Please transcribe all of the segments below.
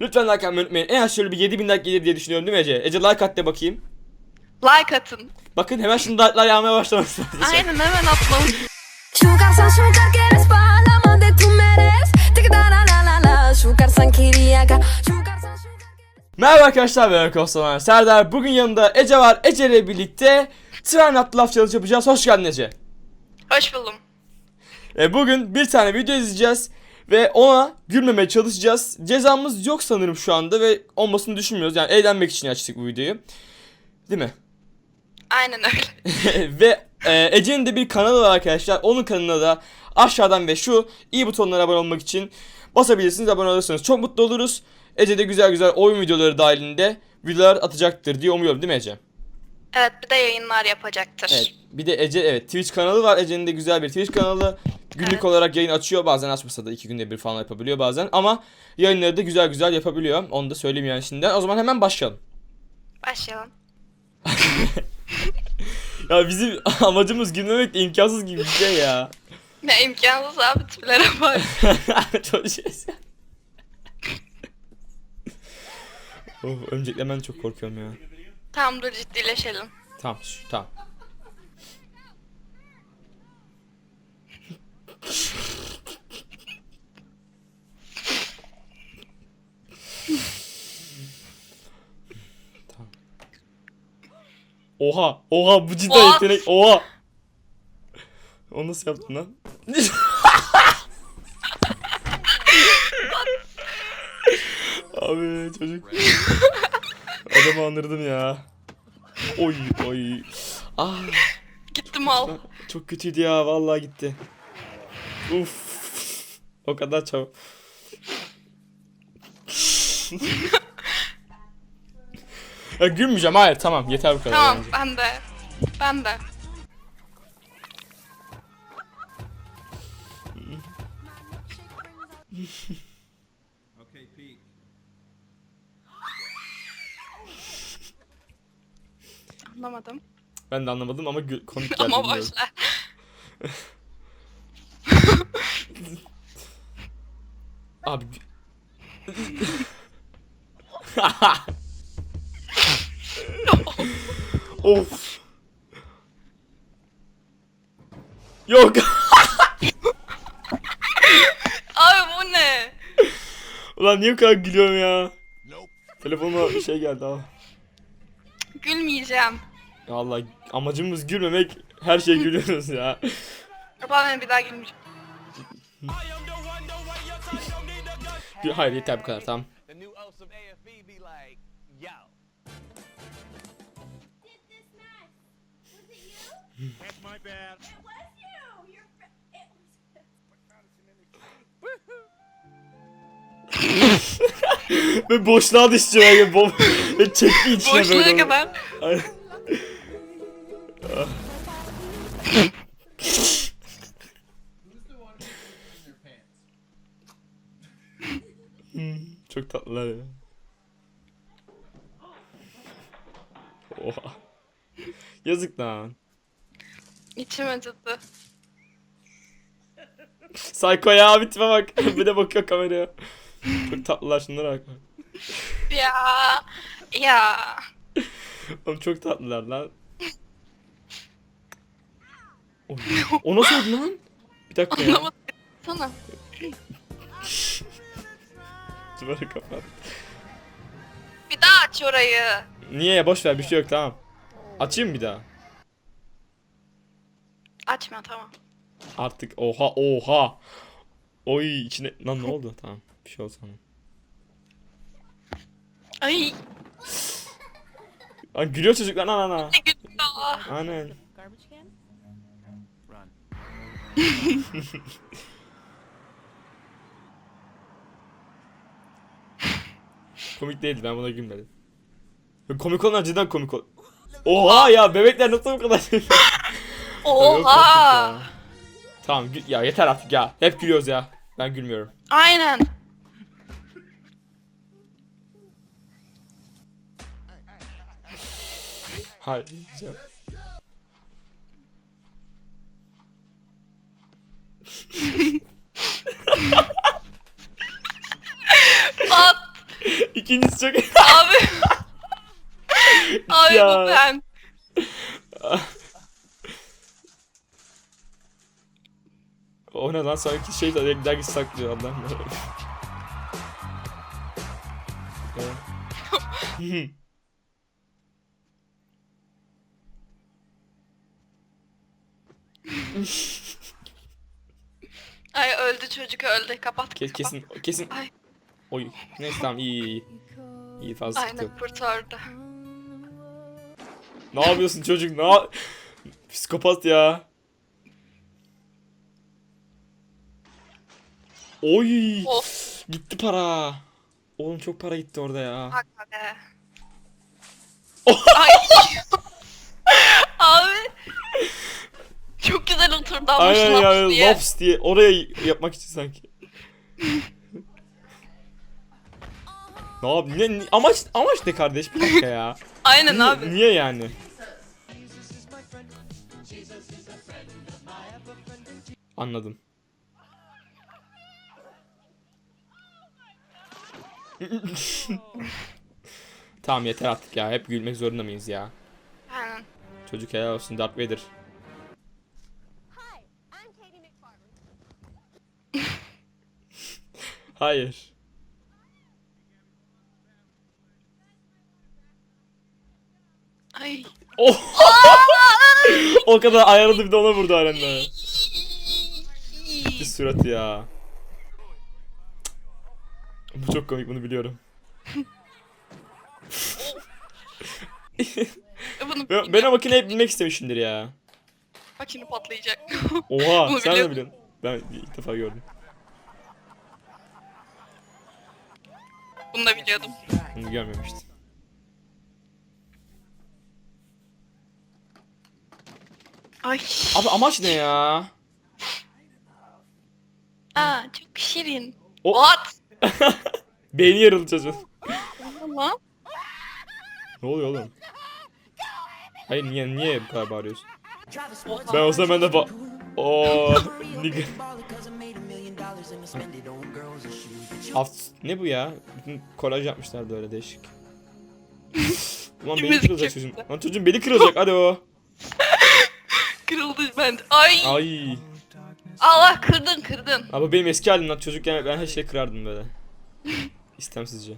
Lütfen like atmayı unutmayın. En az şöyle bir 7000 like gelir diye düşünüyorum değil mi Ece? Ece like at de bakayım. Like atın. Bakın hemen şimdi like'lar yağmaya başlaması lazım. Aynen hemen sugar. Merhaba arkadaşlar ben Kostan Serdar. Bugün yanımda Ece var. Ece ile birlikte Tren Atlı Laf Challenge yapacağız. Hoş geldin Ece. Hoş buldum. E, bugün bir tane video izleyeceğiz. Ve ona gülmemeye çalışacağız. Cezamız yok sanırım şu anda ve olmasını düşünmüyoruz. Yani eğlenmek için açtık bu videoyu. Değil mi? Aynen öyle. ve e, Ece'nin de bir kanalı var arkadaşlar. Onun kanalına da aşağıdan ve şu iyi butonlara abone olmak için basabilirsiniz. Abone olursanız çok mutlu oluruz. Ece de güzel güzel oyun videoları dahilinde videolar atacaktır diye umuyorum değil mi Ece? Evet bir de yayınlar yapacaktır. Evet. Bir de Ece evet Twitch kanalı var. Ece'nin de güzel bir Twitch kanalı. Günlük Evet. olarak yayın açıyor. Bazen açmasa da iki günde bir falan yapabiliyor bazen. Ama yayınları da güzel güzel yapabiliyor. Onu da söyleyeyim yani şimdiden. O zaman hemen başlayalım. Başlayalım. Ya bizim amacımız gülmemek de imkansız gibi bir şey ya. Ne imkansız abi tiplere bak. çok şey. of, öncelikle ben çok korkuyorum ya. Tamam dur ciddileşelim. Tamam, şu, tamam. Tamam. Oha, oha bu cidden What? yetenek. Oha. O nasıl yaptın lan? Abi çocuk. Adamı anırdım ya. Oy oy. Ah Gitti mal. çok kötüydü ya vallahi gitti. Uf. O kadar çabuk. ya gülmeyeceğim hayır tamam yeter bu kadar. Tamam bence. ben de. Ben de. Anlamadım. Ben de anlamadım ama gü- komik geldi. Ama bilmiyorum. boşver. Abi. of. Yok. Abi bu ne? Ulan niye bu kadar gülüyorum ya? Telefonuma bir şey geldi ama. Gülmeyeceğim. Ya Allah amacımız gülmemek. Her şeye gülüyoruz ya. Ben bir daha gülmeyeceğim. Gül- Hayır yeter bu kadar tamam. That's my bad. Ve boşluğa. Bom ve çekti içine böyle. Boşluğa kadar. Ay. Hmm, Çok tatlılar ya. Oha. Yazık lan. İçim acıdı. Psycho ya bir tipe bak. bir de bakıyor kameraya. Çok tatlılar şunlara bak. Ya. Ya. Oğlum çok tatlılar lan. Oy. O nasıl oldu lan? Bir dakika ya. Anlamadım. Sana. Duvarı kapat. Bir daha aç orayı. Niye ya boş ver bir şey yok tamam. Açayım bir daha. Açma tamam. Artık oha oha. Oy içine lan ne oldu? Tamam. Bir şey sanırım. Ay. Ay gülüyor çocuklar lan ana. Gülüyor. Aynen. garbage can? Run. Komik değildi ben buna gülmedim. Ya Komik olan cidden komik ol. Oha ya bebekler nasıl bu kadar? Oha. Tamam ya yeter artık ya. Hep gülüyoruz ya. Ben gülmüyorum. Aynen. Hayır. At. İkincisi çok... Abi. Abi Ya. bu ben. o ne lan sanki şey de dergi saklıyor adam. Evet. Ay öldü çocuk öldü. Kapat. Kes, kapat. kesin kesin. Ay. Oy. Neyse tamam iyi iyi. İyi fazla sıkıntı yok. Aynen kurtardı. Ne yapıyorsun çocuk? Ne yap- Psikopat ya. Oy. Of. Gitti para. Oğlum çok para gitti orada ya. Hakka be. Ay. Abi. Güzel oturdu ama Aynen ya diye. Lops diye oraya yapmak için sanki. ne? Ne, ne- amaç amaç ne kardeş? Bir dakika ya. Aynen Niye, abi. niye yani? Anladım. tamam yeter artık ya. Hep gülmek zorunda mıyız ya? Aynen. Çocuk helal olsun Darth Vader. Hayır. Ay. Oh! o kadar ayarladı bir de ona vurdu halen Bir suratı ya. Bu çok komik bunu biliyorum. Bunu Ben, ben o makineyi bilmek istemişimdir ya. makine patlayacak. Oha Bunu sen de biliyorsun. Ben ilk defa gördüm. Bunu da biliyordum. Bunu görmemiştim. Ay. Abi amaç ne ya? Aa çok şirin. O- What? Beyni yarıldı çocuğun. Ama Ne oluyor oğlum? Hayır niye niye bu kadar bağırıyorsun? Ben o zaman ben de ba... Oo, nigga. Aft ne bu ya? Bütün kolaj yapmışlar böyle değişik. Ulan beni kırılacak çıktı. çocuğun. Lan çocuğun beni kırılacak hadi o. kırıldı ben. Ay. Ay. Allah kırdın kırdın. Abi benim eski halim lan çocukken ben her şeyi kırardım böyle. İstemsizce.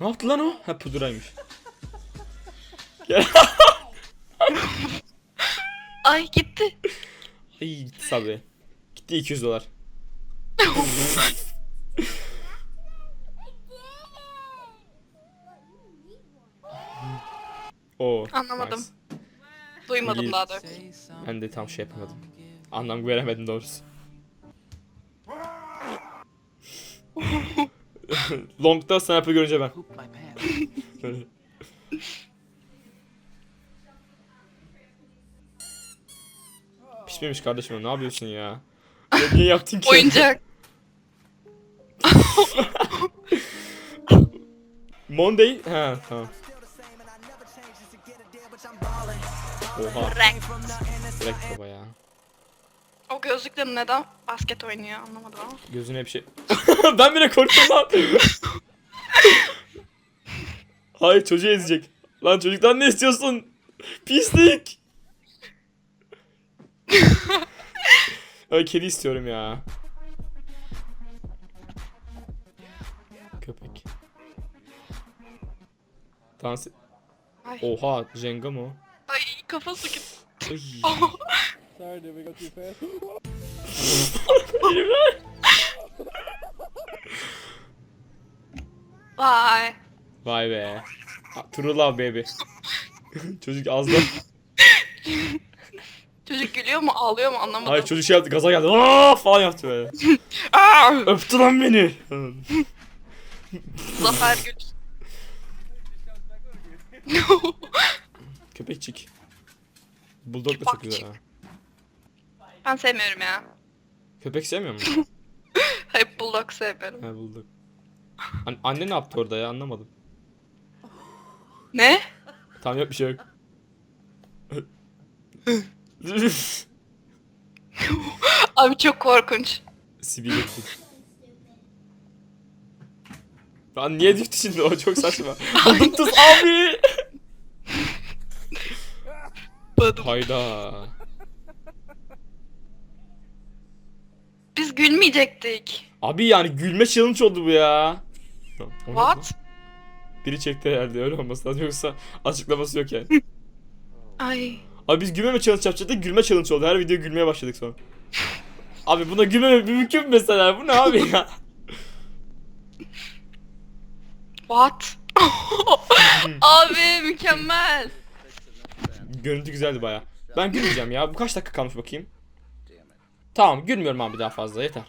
ne yaptı lan o? Ha pudraymış. Gel. Ay gitti. Ay gitti tabi. Gitti 200 dolar. Oo. Anlamadım. nice. Duymadım İyi. daha doğrusu. Ben de tam şey yapamadım. Anlam veremedim doğrusu. Long'da sniper görünce ben. Pişmemiş kardeşim ne yapıyorsun ya? Ya Niye yaptın ki? Oyuncak. Monday? Ha tamam. Oha. Renk. Direkt baba ya. O gözlükle neden basket oynuyor anlamadım ama. Gözüne bir şey... ben bile korktum lan. Hayır çocuğu ezecek. Lan çocuktan ne istiyorsun? Pislik. Ay kedi istiyorum ya. Köpek. Dans Ay. Oha Jenga mı o? Ay kafası gibi. Ay. Sorry, did we go too fast? Vay. Vay be. True love baby. Çocuk az da. Çocuk gülüyor mu ağlıyor mu anlamadım. Hayır çocuk şey yaptı gaza geldi. Aa falan yaptı böyle. Aa! Öptü lan beni. Zafer Gül. Köpekçik. Bulldog da çok güzel ha. ben sevmiyorum ya. Köpek sevmiyor musun? Hep bulldog sevmiyorum. He bulldog. An- anne ne yaptı orada ya anlamadım. Ne? Tamam yok bir şey yok. Abi çok korkunç. Sibirya tut. Lan niye düştü şimdi o çok saçma. Buldum tuz abi. Hayda. Biz gülmeyecektik. Abi yani gülme challenge oldu bu ya. What? Biri çekti herhalde öyle olması lazım yoksa açıklaması yok yani. Ay. Abi biz gülmeme challenge yapacaktık gülme challenge oldu. Her video gülmeye başladık sonra. Abi buna gülmemek mümkün mü mesela? Bu ne abi ya? What? Abi mükemmel. Görüntü güzeldi baya. Ben gülmeyeceğim ya. Bu kaç dakika kalmış bakayım. Tamam gülmüyorum abi daha fazla yeter.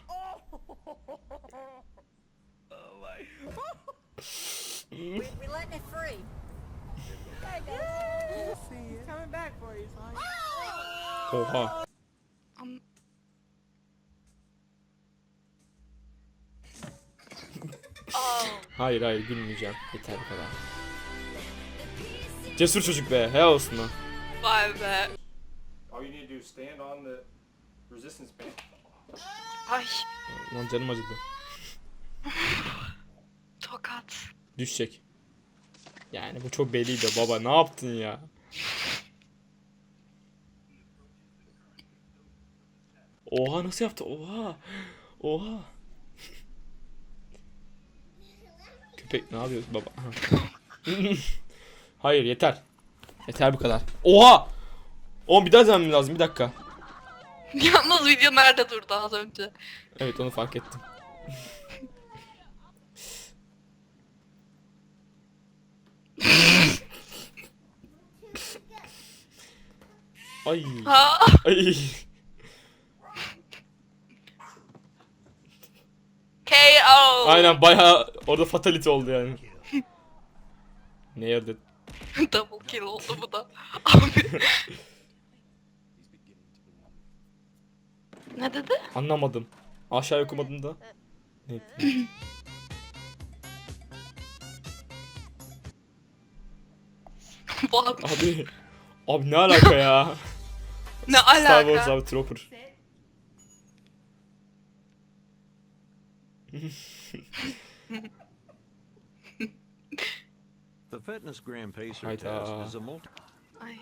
We letting it free. Oha. Hayır hayır gülmeyeceğim. Yeter bu kadar. Cesur çocuk be. Helal olsun lan. Vay be. All you need to do is stand on the resistance band. Ay. Lan canım acıdı. Tokat. Düşecek. Yani bu çok belliydi baba ne yaptın ya? Oha nasıl yaptı? Oha. Oha. Köpek ne yapıyorsun baba? Hayır yeter. Yeter bu kadar. Oha! Oğlum bir daha izlemem lazım bir dakika. Yalnız video nerede durdu az önce? Evet onu fark ettim. Ay. Ha? Ay. KO. Aynen bayağı orada fatality oldu yani. ne yerde? Double kill oldu bu da. Abi. ne dedi? Anlamadım. Aşağı okumadım da. Ne? Abi. Abi ne alaka ya? Ne Star Wars alaka? abi Trooper. The Fitness Grand Pacer Hayda. test is a multi Ay.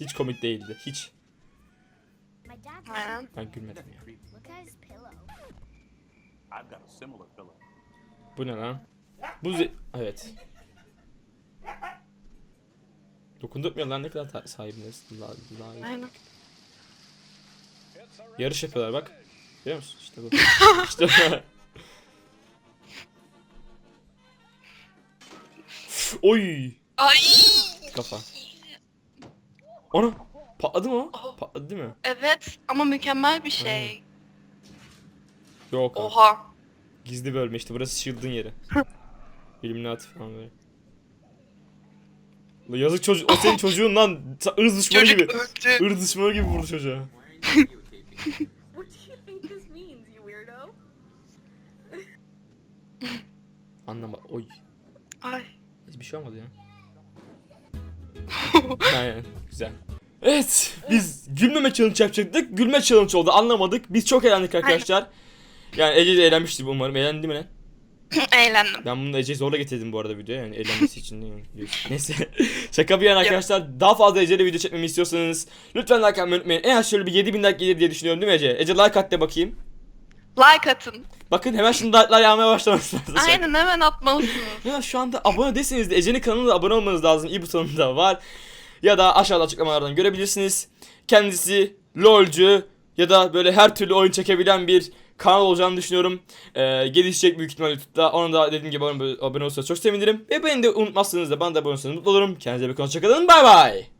Hiç komik değildi. Hiç. Aynen. Ben gülmedim ya. Bu ne lan? Bu ze- evet. Dokundurtmuyor lan ne kadar sahibiniz. Aynen. Yarış yapıyorlar bak. Görüyor musun? İşte bu. işte bu. Oy! Ay. Kafa. Ona patladı mı? Oh. Patladı değil mi? Evet ama mükemmel bir şey. Yok. abi. Oha. Gizli bölme işte burası shield'ın yeri. Illuminati falan böyle. Yazık çocuk, o senin çocuğun lan. Sa- ırz düşmanı Çocuk gibi. öldü. Irz düşmanı gibi vurdu çocuğa. What do you think this means, you weirdo? Anlama. Oy. Ay. Hiçbir şey olmadı ya. Aynen. Güzel. Evet. Biz gülmeme challenge yapacaktık. Gülme challenge oldu. Anlamadık. Biz çok eğlendik arkadaşlar. Yani Ece de eğlenmiştir umarım. Eğlendi mi lan? Eğlendim. Ben bunu Ece'yi zorla getirdim bu arada videoya yani eğlenmesi için? Biliyorsun. Neyse. Şaka bir yana arkadaşlar. Daha fazla Ece'yle video çekmemi istiyorsanız lütfen like atmayı unutmayın. En az şöyle bir 7000 like gelir diye düşünüyorum değil mi Ece? Ece like at de bakayım. Like atın. Bakın hemen şimdi like'lar yağmaya başlaması lazım. Aynen hemen atmalısınız. Ya şu anda abone değilseniz de Ece'nin kanalına da abone olmanız lazım. İyi butonunda var. Ya da aşağıda açıklamalardan görebilirsiniz. Kendisi LoL'cu ya da böyle her türlü oyun çekebilen bir kanal olacağını düşünüyorum. Ee, gelişecek büyük ihtimalle YouTube'da. Ona da dediğim gibi abone, abone olursanız çok sevinirim. Ve beni de unutmazsanız da bana da abone olursanız mutlu olurum. Kendinize iyi bakın. Hoşçakalın. Bay bay.